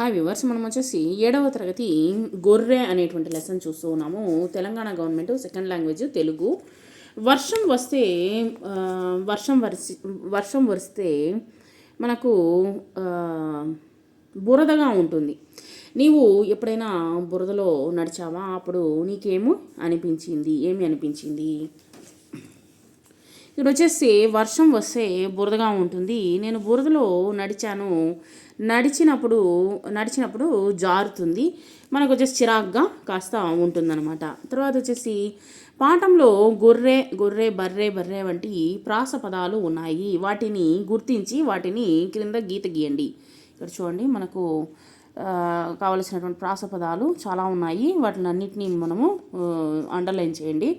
Hi viewers మనం వచ్చేసి ఏడవ తరగతి గొర్రె అనేటువంటి లెసన్ చూస్తూ ఉన్నాము. Telangana government second language Telugu. వర్షం వస్తే వర్షం వరిసి వర్షం వరిస్తే మనకు బురదగా ఉంటుంది. నీవు ఎప్పుడైనా బురదలో నడిచావా? అప్పుడు నీకేమో అనిపించింది ఏమి అనిపించింది? ఇక్కడ వచ్చేసి వర్షం వస్తే బురదగా ఉంటుంది. నేను బురదలో నడిచాను. నడిచినప్పుడు నడిచినప్పుడు జారుతుంది. మనకు వచ్చేసి చిరాగ్గా కాస్త ఉంటుందన్నమాట. తర్వాత వచ్చేసి పాఠంలో గొర్రె గొర్రె బర్రె బర్రె వంటి ప్రాస పదాలు ఉన్నాయి. వాటిని గుర్తించి వాటిని క్రింద గీత గీయండి. ఇక్కడ చూడండి మనకు కావలసినటువంటి ప్రాస పదాలు చాలా ఉన్నాయి. వాటిని అన్నిటినీ మనము అండర్లైన్ చేయండి.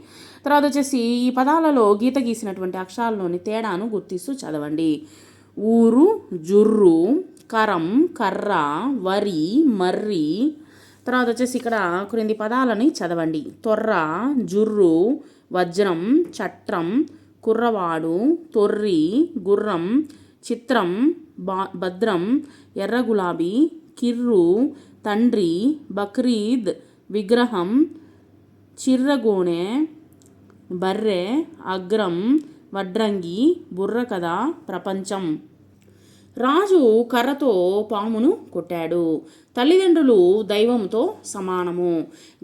తర్వాత వచ్చేసి ఈ పదాలలో గీత గీసినటువంటి అక్షరాల్లోని తేడాను గుర్తిస్తూ చదవండి. ఊరు జుర్రు కరం కర్ర వరి మర్రి. తర్వాత వచ్చేసి ఇక్కడ క్రింది పదాలని చదవండి. తొర్ర జుర్రు వజ్రం చట్రం కుర్రవాడు తొర్రి గుర్రం చిత్రం బా భద్రం ఎర్ర గులాబీ కిర్రు తండ్రి బక్రీద్ విగ్రహం చిర్రగోనె బర్రె అగ్రం వడ్రంగి బుర్రకథ ప్రపంచం. రాజు కర్రతో పామును కొట్టాడు. తల్లిదండ్రులు దైవంతో సమానము.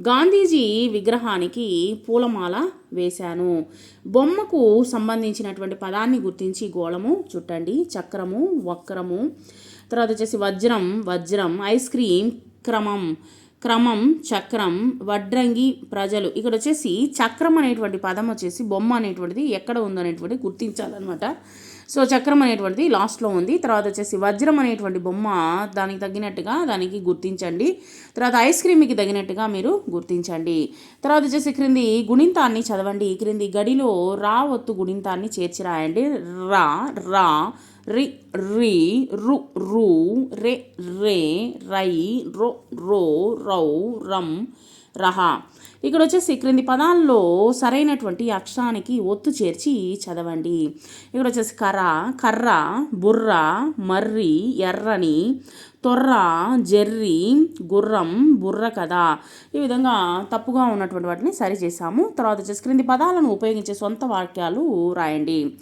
గాంధీజీ విగ్రహానికి పూలమాల వేశాను. బొమ్మకు సంబంధించినటువంటి పదాన్ని గుర్తించి గోళము చుట్టండి. చక్రము వక్రము తర్వాత వచ్చేసి వజ్రం వజ్రం ఐస్ క్రీమ్ క్రమం క్రమం చక్రం వడ్రంగి ప్రజలు. ఇక్కడ వచ్చేసి చక్రం అనేటువంటి పదం వచ్చేసి బొమ్మ అనేటువంటిది ఎక్కడ ఉందనేటువంటిది గుర్తించాలన్నమాట. సో చక్రం అనేటువంటిది లాస్ట్లో ఉంది. తర్వాత వచ్చేసి వజ్రం అనేటువంటి బొమ్మ దానికి తగినట్టుగా దానికి గుర్తించండి. తర్వాత ఐస్ క్రీమ్కి తగినట్టుగా మీరు గుర్తించండి. తర్వాత వచ్చేసి క్రింది గుణింతాన్ని చదవండి. క్రింది గడిలో రా ఒత్తు గుణింతాన్ని చేర్చి రాయండి. రా రా రి రి రు రు రే రే రై రో రో రౌ రం రహ. ఇక్కడ వచ్చేసి క్రింది పదాల్లో సరైనటువంటి అక్షరానికి ఒత్తు చేర్చి చదవండి. ఇక్కడ వచ్చేసి కర్ర కర్ర బుర్ర మర్రి ఎర్రని తొర్ర జెర్రి గుర్రం బుర్ర కదా. ఈ విధంగా తప్పుగా ఉన్నటువంటి వాటిని సరిచేసాము తర్వాత వచ్చేసి క్రింది పదాలను ఉపయోగించే సొంత వాక్యాలు రాయండి.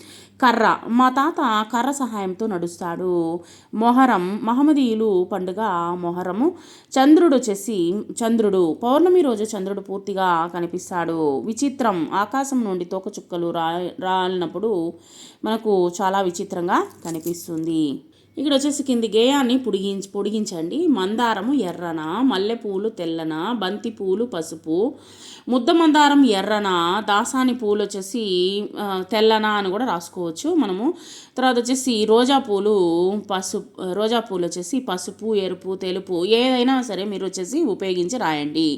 కర్ర. మా తాత కర్ర సహాయంతో నడుస్తాడు. మొహరం. మహమ్మదీయులు పండుగ మొహరము. చంద్రుడు వచ్చేసి చంద్రుడు. పౌర్ణమి రోజు చంద్రుడు పూర్తిగా కనిపిస్తాడు. విచిత్రం. ఆకాశం నుండి తోకచుక్కలు రా రాలినప్పుడు మనకు చాలా విచిత్రంగా కనిపిస్తుంది. ఇక్కడ వచ్చేసి కింది గేయాన్ని పొడిగించి పొడిగించండి. మందారము ఎర్రన మల్లెపూలు తెల్లన బంతి పూలు పసుపు. ముద్ద మందారం ఎర్రన దాసాని పూలు వచ్చేసి తెల్లన అని కూడా రాసుకోవచ్చు. మనము తర్వాత వచ్చేసి రోజా పూలు పసుపు రోజా పూలు వచ్చేసి పసుపు ఎరుపు తెలుపు ఏదైనా సరే మీరు వచ్చేసి ఉపయోగించి రాయండి.